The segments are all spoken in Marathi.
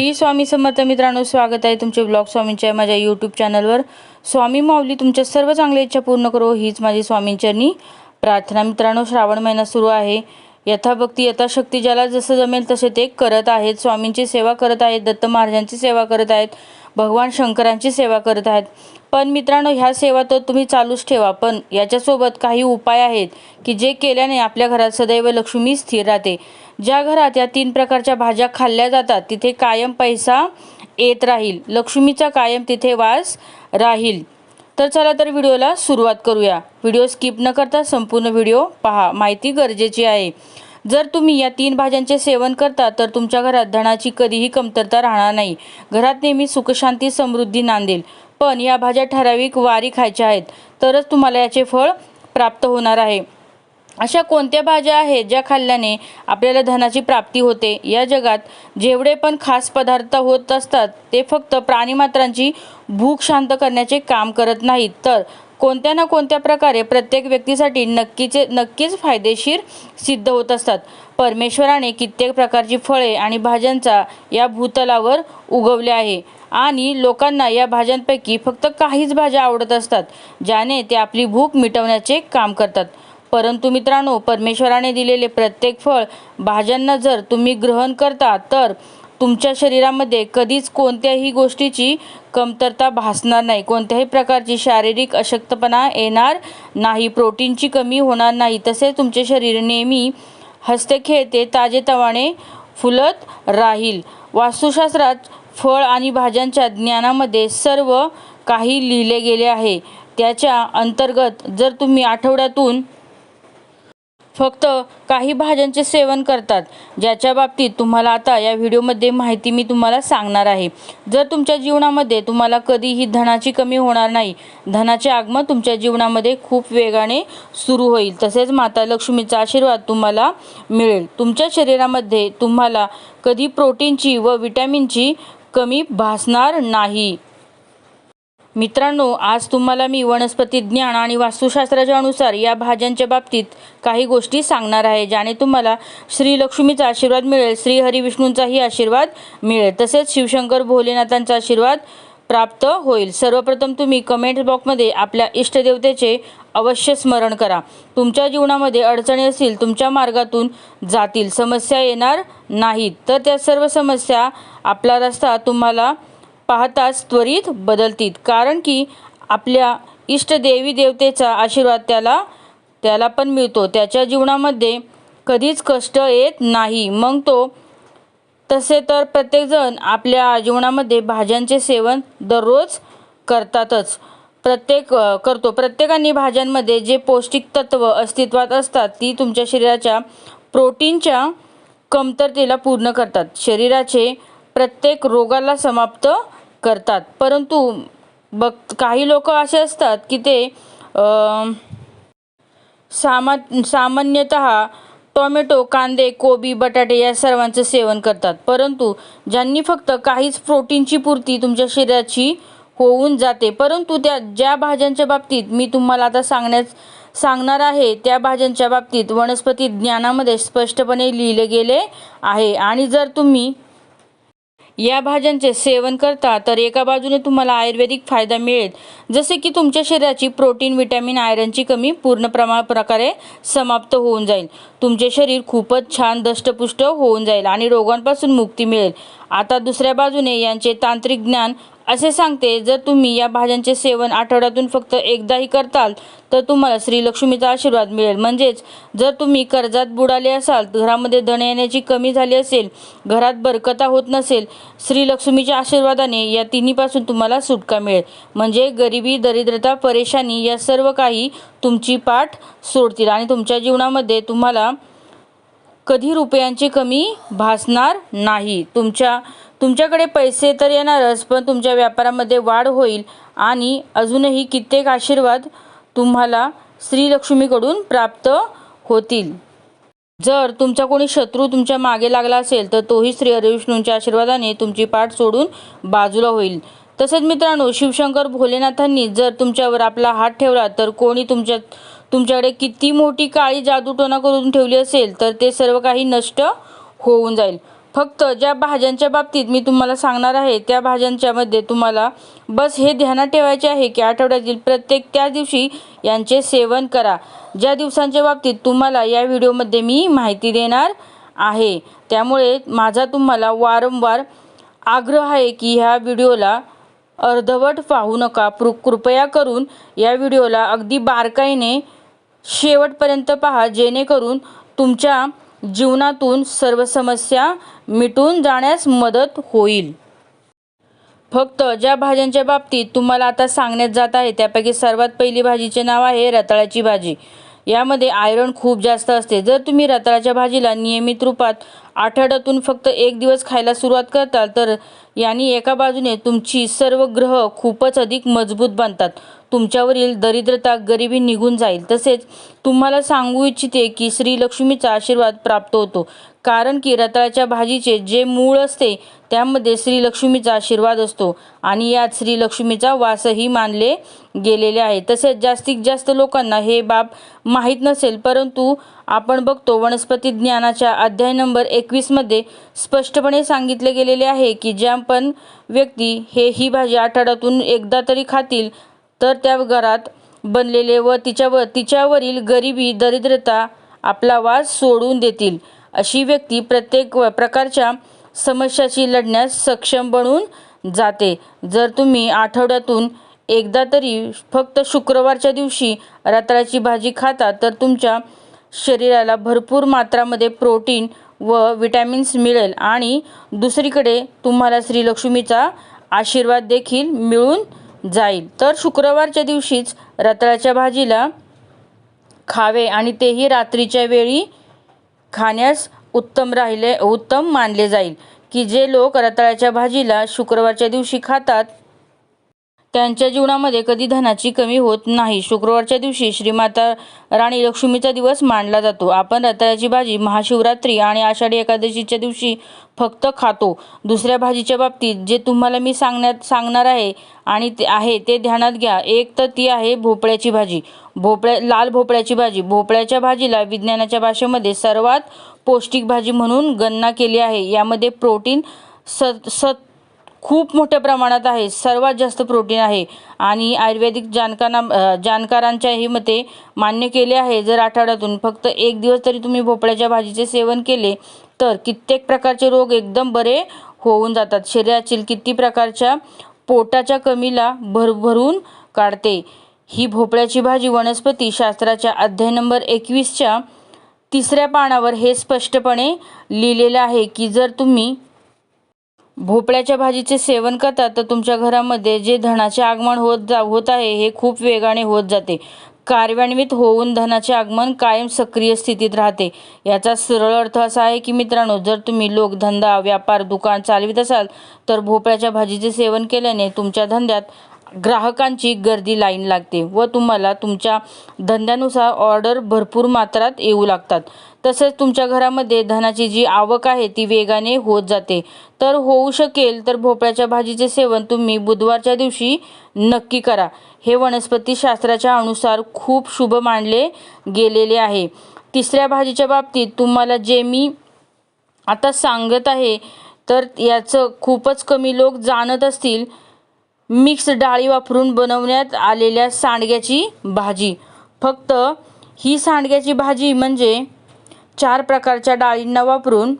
श्री स्वामी समर्थ मित्रांनो स्वागत आहे तुमचे ब्लॉग स्वामींच्या माझ्या यूट्यूब चॅनलवर. स्वामी माऊली तुमच्या सर्व चांगल्या इच्छा पूर्ण करो हीच माझी स्वामींच्यांनी प्रार्थना मित्रांनो श्रावण महिना सुरू आहे. यथाभक्ती यथाशक्ती ज्याला जसं जमेल तसे ते करत आहेत. स्वामींची सेवा करत आहेत दत्त महाराजांची सेवा करत आहेत भगवान शंकरांची सेवा करत आहेत. पण मित्रांनो ह्या सेवा तर तुम्ही चालूच ठेवा पण याच्यासोबत काही उपाय आहेत की जे केल्याने आपल्या घरात सदैव लक्ष्मी स्थिर राहते. ज्या घरात या तीन प्रकारच्या भाज्या खाल्ल्या जातात तिथे कायम पैसा येत राहील. लक्ष्मीचा कायम तिथे वास राहील. तर चला तर व्हिडिओला सुरुवात करूया. व्हिडिओ स्किप न करता संपूर्ण व्हिडिओ पहा. माहिती गरजेची आहे. जर तुम्ही या तीन भाज्यांचे सेवन करता तर तुमच्या घरात धनाची कधीही कमतरता राहणार नाही. घरात नेहमी सुखशांती समृद्धी नांदेल. पण या भाज्या ठराविक वारी खायच्या आहेत. तरच तुम्हाला याचे फळ प्राप्त होणार आहे. अशा कोणत्या भाज्या आहेत ज्या खाल्ल्याने आपल्याला धनाची प्राप्ती होते? या जगात जेवढे पण खास पदार्थ होत असतात ते फक्त प्राणीमात्रांची भूक शांत करण्याचे काम करत नाहीत. तर कोणत्या ना कोणत्या प्रकारे प्रत्येक व्यक्तीसाठी नक्कीचे नक्कीच फायदेशीर सिद्ध होत असतात. परमेश्वराने कित्येक प्रकारची फळे आणि भाज्यांचा या भूतलावर उगवले आहे. आणि लोकांना या भाज्यांपैकी फक्त काहीच भाज्या आवडत असतात ज्याने ते आपली भूक मिटवण्याचे काम करतात. परंतु मित्रांनो परमेश्वराने दिलेले प्रत्येक फळ भाज्यांना जर तुम्ही ग्रहण करता तर तुमच्या शरीरामध्ये कधीच कोणत्याही गोष्टीची कमतरता भासणार नाही. कोणत्याही प्रकारची शारीरिक अशक्तपणा येणार नाही. प्रोटीनची कमी होणार नाही. तसेच तुमचे शरीर नेहमी हस्ते खेळते ताजेतवाने फुलत राहील. वास्तुशास्त्रात फळ आणि भाज्यांच्या ज्ञानामध्ये सर्व काही लिहिले गेले आहे. त्याच्या अंतर्गत जर तुम्ही आठवड्यातून फक्त काही भाज्यांचे सेवन करतात. ज्याच्या बाबतीत तुम्हाला आता या व्हिडिओमध्ये माहिती मी तुम्हाला सांगणार आहे. जर तुमच्या जीवनामध्ये तुम्हाला कधीही धनाची कमी होणार नाही धनाचे आगमन तुमच्या जीवनामध्ये खूप वेगाने सुरू होईल. तसेच माता लक्ष्मीचा आशीर्वाद तुम्हाला मिळेल. तुमच्या शरीरामध्ये तुम्हाला कधी प्रोटीनची व विटॅमिनची कमी भासणार नाही. मित्रांनो आज तुम्हाला मी वनस्पती ज्ञान आणि वास्तुशास्त्राच्या अनुसार या भाज्यांच्या बाबतीत काही गोष्टी सांगणार आहे ज्याने तुम्हाला श्री लक्ष्मीचा आशीर्वाद मिळेल श्री हरिविष्णूंचाही आशीर्वाद मिळेल. तसेच शिवशंकर भोलेनाथांचा आशीर्वाद प्राप्त होईल. सर्वप्रथम तुम्ही कमेंट बॉक्समध्ये आपल्या इष्टदेवतेचे अवश्य स्मरण करा. तुमच्या जीवनामध्ये अडचणी असतील तुमच्या मार्गातून जातील. समस्या येणार नाहीत. तर त्या सर्व समस्या आपला रस्ता तुम्हाला पाहताच त्वरित बदलतील. कारण की आपल्या इष्ट देवी देवतेचा आशीर्वाद त्याला त्याला पण मिळतो. त्याच्या जीवनामध्ये कधीच कष्ट येत नाही. मग तो तसे तर प्रत्येकजण आपल्या जीवनामध्ये भाज्यांचे सेवन दररोज करतातच. प्रत्येक करतो. प्रत्येकाने भाज्यांमध्ये जे पौष्टिक तत्व अस्तित्वात असतात ती तुमच्या शरीराच्या प्रोटीनच्या कमतरतेला पूर्ण करतात. शरीराचे प्रत्येक रोगाला समाप्त करतात. परंतु बघ काही लोक असे असतात की ते सामा सामान्यतः टोमॅटो कांदे कोबी बटाटे या सर्वांचं सेवन करतात. परंतु ज्यांनी फक्त काहीच प्रोटीनची पूर्ती तुमच्या शरीराची होऊन जाते परंतु त्या ज्या भाज्यांच्या बाबतीत मी तुम्हाला आता सांगण्यास सांगणार आहे त्या भाज्यांच्या बाबतीत वनस्पती ज्ञानामध्ये स्पष्टपणे लिहिले गेले आहे. आणि जर तुम्ही या भाज्यांचे सेवन करता तर एका बाजूने तुम्हाला आयुर्वेदिक फायदा मिळेल. जसे की तुमच्या शरीराची प्रोटीन विटॅमिन आयरनची कमी पूर्ण प्रमा प्रकारे समाप्त होऊन जाईल. तुमचे शरीर खूपच छान दष्टपुष्ट होऊन जाईल आणि रोगांपासून मुक्ती मिळेल. आता दुसऱ्या बाजूने यांचे तांत्रिक ज्ञान असे सांगते जर तुम्ही या भाज्यांचे सेवन आठवड्यातून फक्त एकदाही करताल तर तुम्हाला श्रीलक्ष्मीचा आशीर्वाद मिळेल. म्हणजेच जर तुम्ही कर्जात बुडाले असाल घरामध्ये धन येण्याची कमी झाली असेल घरात बरकता होत नसेल श्रीलक्ष्मीच्या आशीर्वादाने या तिन्हीपासून तुम्हाला सुटका मिळेल. म्हणजे गरिबी दरिद्रता परेशानी या सर्व काही तुमची पाठ सोडतील आणि तुमच्या जीवनामध्ये तुम्हाला कधी रुपयांची कमी भासणार नाही. तुमच्या तुमच्याकडे पैसे तर येणारच पण तुमच्या व्यापारामध्ये वाढ होईल आणि अजूनही कित्येक आशीर्वाद तुम्हाला श्रीलक्ष्मीकडून प्राप्त होतील. जर तुमचा कोणी शत्रू तुमच्या मागे लागला असेल तर तोही श्री हरिविष्णूंच्या आशीर्वादाने तुमची पाठ सोडून बाजूला होईल. तसेच मित्रांनो शिवशंकर भोलेनाथांनी जर तुमच्यावर आपला हात ठेवला तर कोणी तुमच्या तुमच्याकडे किती मोठी काळी जादूटोना करून ठेवली असेल तर ते सर्व काही नष्ट होऊन जाईल. फक्त ज्या भाज्यांच्या बाबतीत मी तुम्हाला सांगणार आहे त्या भाज्यांच्यामध्ये तुम्हाला बस हे ध्यानात ठेवायचे आहे की आठवड्यातील प्रत्येक त्या दिवशी यांचे सेवन करा. ज्या दिवसांच्या बाबतीत तुम्हाला या व्हिडिओमध्ये मी माहिती देणार आहे त्यामुळे माझा तुम्हाला वारंवार आग्रह आहे की ह्या व्हिडिओला अर्धवट पाहू नका. प्र कृपया करून या व्हिडिओला अगदी बारकाईने शेवटपर्यंत पहा जेणेकरून तुमच्या जीवनातून सर्व समस्या मिटून जाण्यास मदत होईल. फक्त ज्या भाज्यांच्या बाबतीत तुम्हाला आता सांगण्यात जात आहे त्यापैकी सर्वात पहिली भाजीचे नाव आहे रताळ्याची भाजी. यामध्ये आयरन खूप जास्त असते. जर तुम्ही रताळ्याच्या भाजीला नियमित रूपात आठवड्यातून फक्त एक दिवस खायला सुरुवात करताल तर यांनी एका बाजूने तुमची सर्व ग्रह खूपच अधिक मजबूत बनतात. तुमच्यावरील दरिद्रता गरिबी निघून जाईल. तसेच तुम्हाला सांगू इच्छिते की श्री लक्ष्मीचा आशीर्वाद प्राप्त होतो. कारण की रताळ्याच्या भाजीचे जे मूळ असते त्यामध्ये श्रीलक्ष्मीचा आशीर्वाद असतो आणि यात श्रीलक्ष्मीचा वासही मानले गेलेले आहे. तसेच जास्तीत जास्त लोकांना हे बाब माहीत नसेल परंतु आपण बघतो वनस्पती ज्ञानाच्या अध्याय नंबर एकवीसमध्ये स्पष्टपणे सांगितले गेलेले आहे की ज्या पण व्यक्ती हे ही भाजी आठवड्यातून एकदा तरी खातील तर त्या घरात बनलेले व तिच्यावर तिच्यावरील गरिबी दरिद्रता आपला वास सोडून देतील. अशी व्यक्ती प्रत्येक व- प्रकारच्या समस्याशी लढण्यास सक्षम बनून जाते. जर तुम्ही आठवड्यातून एकदा तरी फक्त शुक्रवारच्या दिवशी रात्राची भाजी खाता तर तुमच्या शरीराला भरपूर मात्रामध्ये प्रोटीन व विटॅमिन्स मिळेल आणि दुसरीकडे तुम्हाला श्रीलक्ष्मीचा आशीर्वाद देखील मिळून जाईल. तर शुक्रवारच्या दिवशीच रताळ्याच्या भाजीला खावे आणि तेही रात्रीच्या वेळी खाण्यास उत्तम राहिले उत्तम मानले जाईल. की जे लोक रताळ्याच्या भाजीला शुक्रवारच्या दिवशी खातात त्यांच्या जीवनामध्ये कधी धनाची कमी होत नाही. शुक्रवारच्या दिवशी श्रीमाता राणी लक्ष्मीचा दिवस मानला जातो. आपण रताळ्याची भाजी महाशिवरात्री आणि आषाढी एकादशीच्या दिवशी फक्त खातो. दुसऱ्या भाजीच्या बाबतीत जे तुम्हाला मी सांगण्यात सांगणार आहे आणि ते आहे ते ध्यानात घ्या. एक तर ती आहे भोपळ्याची भाजी. भोपळ्या लाल भोपळ्याची भाजी. भोपळ्याच्या भाजीला विज्ञानाच्या भाषेमध्ये सर्वात पौष्टिक भाजी म्हणून गणना केली आहे. यामध्ये प्रोटीन सत सत खूप मोठ्या प्रमाणात आहे. सर्वात जास्त प्रोटीन आहे. आणि आयुर्वेदिक जाणकारांना जाणकारांच्याही मते मान्य केले आहे. जर आठवड्यातून फक्त एक दिवस तरी तुम्ही भोपळ्याच्या भाजीचे सेवन केले तर कित्येक प्रकारचे रोग एकदम बरे होऊन जातात. शरीरातील किती प्रकारच्या पोटाच्या कमीला भरभरून काढते. ही भोपळ्याची भाजी वनस्पती शास्त्राच्या अध्याय नंबर एकवीसच्या तिसऱ्या पानावर हे स्पष्टपणे लिहिलेलं आहे की जर तुम्ही भोपळ्याच्या भाजीचे सेवन करतात तर तुमच्या घरामध्ये जे धनाचे आगमन होत जा होत आहे हे खूप वेगाने होत जाते. कार्यान्वित होऊन धनाचे आगमन कायम सक्रिय स्थितीत राहते. याचा सरळ अर्थ असा आहे की मित्रांनो जर तुम्ही लोक धंदा व्यापार दुकान चालवित असाल तर भोपळ्याच्या भाजीचे सेवन केल्याने तुमच्या धंद्यात ग्राहकांची गर्दी लाईन लागते व तुम्हाला तुमच्या धंद्यानुसार ऑर्डर भरपूर मात्रात येऊ लागतात. तसेच तुमच्या घरामध्ये धनाची जी आवक आहे ती वेगाने होत जाते. तर होऊ शकेल तर भोपळ्याच्या भाजीचे सेवन तुम्ही बुधवारच्या दिवशी नक्की करा. हे वनस्पती शास्त्राच्या अनुसार खूप शुभ मानले गेलेले आहे. तिसऱ्या भाजीच्या बाबतीत तुम्हाला जे मी आता सांगत आहे तर याचं खूपच कमी लोक जाणत असतील. मिक्स डाळी वापरून बनवण्यात आलेल्या सांडग्याची भाजी. फक्त ही सांडग्याची भाजी म्हणजे चार प्रकारच्या डाळींना वापरून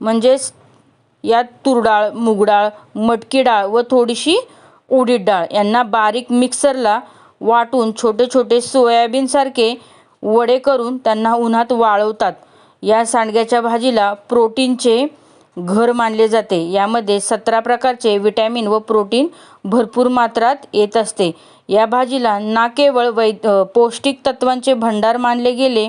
म्हणजेच यात तुरडाळ मूगडाळ मटकी डाळ व थोडीशी उडीद डाळ. यांना बारीक मिक्सरला वाटून छोटे छोटे सोयाबीनसारखे वडे करून त्यांना उन्हात वाळवतात. या सांडग्याच्या भाजीला प्रोटीनचे घर मानले जाते. यामध्ये सतरा प्रकारचे विटॅमिन व प्रोटीन भरपूर मात्रात येत असते. या भाजीला ना केवळ वै पौष्टिक तत्वांचे भंडार मानले गेले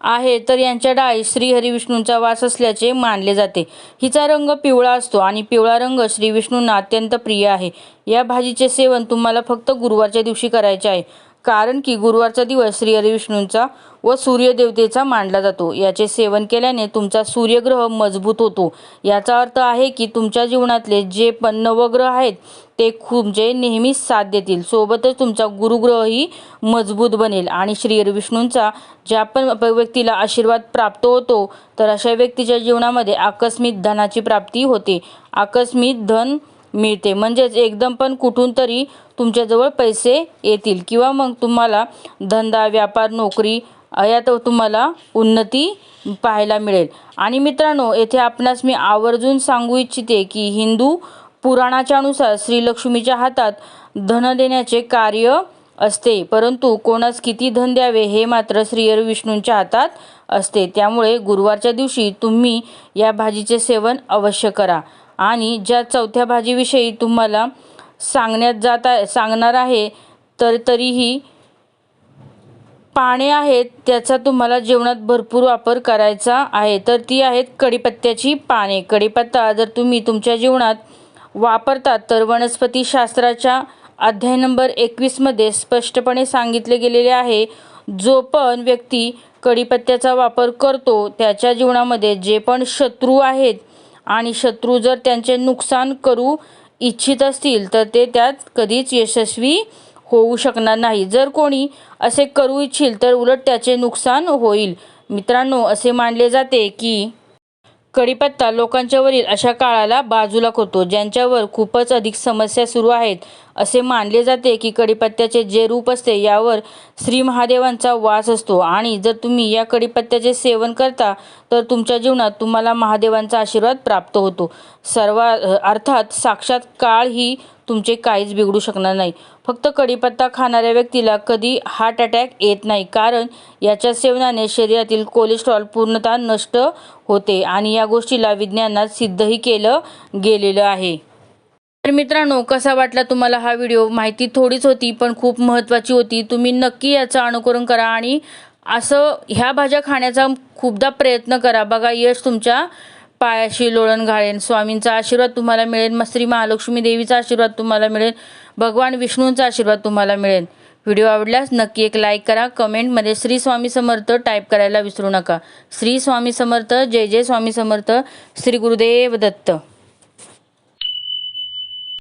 आहे तर यांच्या डाळी श्रीहरी विष्णूंचा वास असल्याचे मानले जाते. हिचा रंग पिवळा असतो आणि पिवळा रंग श्री विष्णूंना अत्यंत प्रिय आहे. या भाजीचे सेवन तुम्हाला फक्त गुरुवारच्या दिवशी करायचे आहे. कारण की गुरुवारचा दिवस श्री हरिविष्णूंचा व सूर्यदेवतेचा मानला जातो. याचे सेवन केल्याने तुमचा सूर्यग्रह मजबूत होतो. याचा अर्थ आहे की तुमच्या जीवनातले जे पण नवग्रह आहेत ते खूप जे नेहमीच साथ देतील. सोबतच तुमचा गुरुग्रहही मजबूत बनेल. आणि श्री हरिविष्णूंचा ज्या पण व्यक्तीला आशीर्वाद प्राप्त होतो तर अशा व्यक्तीच्या जीवनामध्ये आकस्मिक धनाची प्राप्ती होते. आकस्मिक धन मिळते. म्हणजेच एकदम पण कुठून तरी तुमच्याजवळ पैसे येतील. किंवा मग तुम्हाला धंदा व्यापार नोकरी यात तुम्हाला उन्नती पाहायला मिळेल. आणि मित्रांनो येथे आपणास मी आवर्जून सांगू इच्छिते की हिंदू पुराणाच्या अनुसार श्रीलक्ष्मीच्या हातात धन देण्याचे कार्य असते. परंतु कोणास किती धन द्यावे हे मात्र श्रीहरी विष्णूंच्या हातात असते. त्यामुळे गुरुवारच्या दिवशी तुम्ही या भाजीचे सेवन अवश्य करा. आणि ज्या चौथ्या भाजीविषयी तुम्हाला सांगण्यात जात आहे सांगणार आहे तर तरीही पाने आहेत त्याचा तुम्हाला जेवणात भरपूर वापर करायचा आहे. तर ती आहेत कढीपत्त्याची पाने. कढीपत्ता जर तुम्ही तुमच्या जीवनात वापरतात तर वनस्पतीशास्त्राच्या अध्याय नंबर एकवीसमध्ये स्पष्टपणे सांगितले गेलेले आहे. जो पण व्यक्ती कढीपत्त्याचा वापर करतो त्याच्या जीवनामध्ये जे पण शत्रू आहेत आणि शत्रू जर त्यांचे नुकसान करू इच्छित असतील तर ते त्यात कधीच यशस्वी होऊ शकणार नाही. जर कोणी असे करू इच्छिल तर उलट त्याचे नुकसान होईल. मित्रांनो असे मानले जाते की कडीपत्ता लोकांच्यावरील अशा काळाला बाजूला होतो ज्यांच्यावर खूपच अधिक समस्या सुरू आहेत. असे मानले जाते की कडीपत्त्याचे जे रूप असते यावर श्री महादेवांचा वास असतो. आणि जर तुम्ही या कडीपत्त्याचे सेवन करता तर तुमच्या जीवनात तुम्हाला महादेवांचा आशीर्वाद प्राप्त होतो. सर्व अर्थात साक्षात काळ ही तुमचे काहीच बिघडू शकणार नाही. फक्त कढीपत्ता खाणाऱ्या व्यक्तीला कधी हार्ट अटॅक येत नाही कारण याच्या सेवनाने शरीरातील कोलेस्ट्रॉल पूर्णतः नष्ट होते आणि या गोष्टीला विज्ञानात सिद्धही केलं गेलेलं आहे. तर मित्रांनो कसा वाटला तुम्हाला हा व्हिडिओ? माहिती थोडीच होती पण खूप महत्त्वाची होती. तुम्ही नक्की याचं अनुकरण करा आणि असं ह्या भाज्या खाण्याचा खूपदा प्रयत्न करा. बघा यश तुमच्या पायाशी लोळण घाळेन स्वामींचा आशीर्वाद तुम्हाला मिळेल श्री महालक्ष्मी देवीचा आशीर्वाद तुम्हाला मिळेल भगवान विष्णूंचा आशीर्वाद तुम्हाला मिळेल व्हिडिओ आवडल्यास नक्की एक लाईक करा कमेंटमध्ये श्री स्वामी समर्थ टाईप करायला विसरू नका. श्री स्वामी समर्थ जय जय स्वामी समर्थ श्री गुरुदेव दत्त.